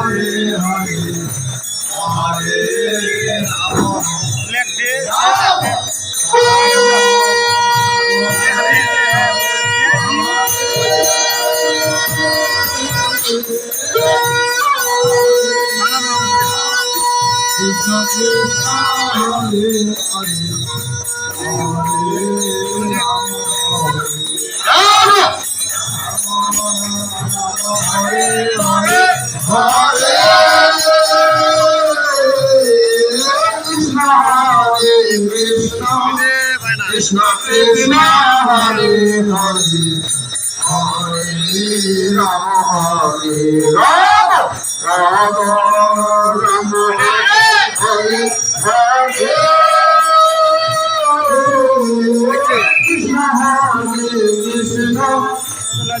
হরে Krishna Krishna Hare Hare Hare Hare Rama Rama Rama Hare Hare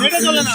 নেটে চলে না।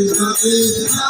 Krishna Krishna